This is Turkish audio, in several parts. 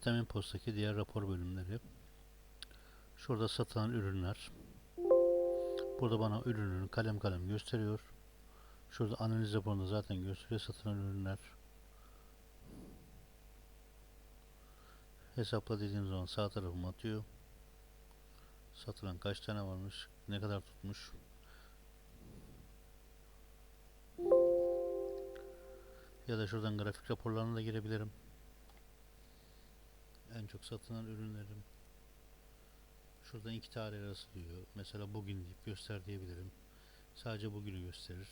Vitamin postaki diğer rapor bölümleri. Şurada satılan ürünler. Burada bana ürününü kalem kalem gösteriyor. Şurada analiz raporunda zaten gösteriyor satılan ürünler. Hesapla dediğim zaman sağ tarafıma atıyor. Satılan kaç tane varmış, ne kadar tutmuş. Ya da şuradan grafik raporlarına da girebilirim. En çok satılan ürünlerim. Şuradan iki tarih arası diyor. Mesela bugün deyip göster diyebilirim. Sadece bugünü gösterir.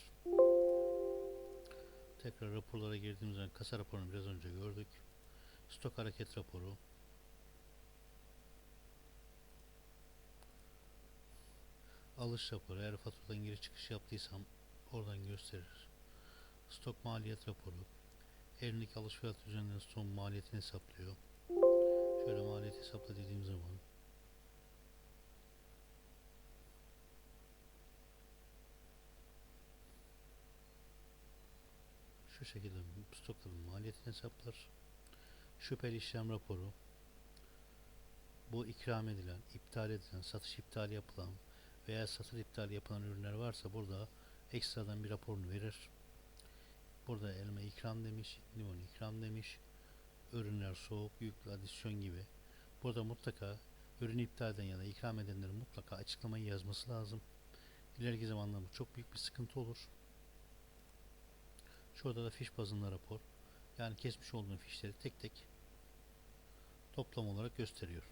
Tekrar raporlara girdiğimiz zaman kasa raporunu biraz önce gördük. Stok hareket raporu. Alış raporu. Eğer faturadan giriş çıkış yaptıysam oradan gösterir. Stok maliyet raporu. Elindeki alış fiyatı üzerinden son maliyetini hesaplıyor. Şöyle maliyet hesapla dediğim zaman şu şekilde stokların maliyetini hesaplar. Şüpheli işlem raporu. Bu ikram edilen, iptal edilen, satış iptali yapılan veya satış iptali yapılan ürünler varsa burada ekstradan bir raporunu verir. Burada elma ikram demiş, limon ikram demiş. Ürünler soğuk, yüklü, adisyon gibi. Burada mutlaka ürün iptal eden ya da ikram edenlerin mutlaka açıklamayı yazması lazım. İleriki zamanlarda bu çok büyük bir sıkıntı olur. Şurada da fiş bazında rapor. Yani kesmiş olduğum fişleri tek tek toplam olarak gösteriyor.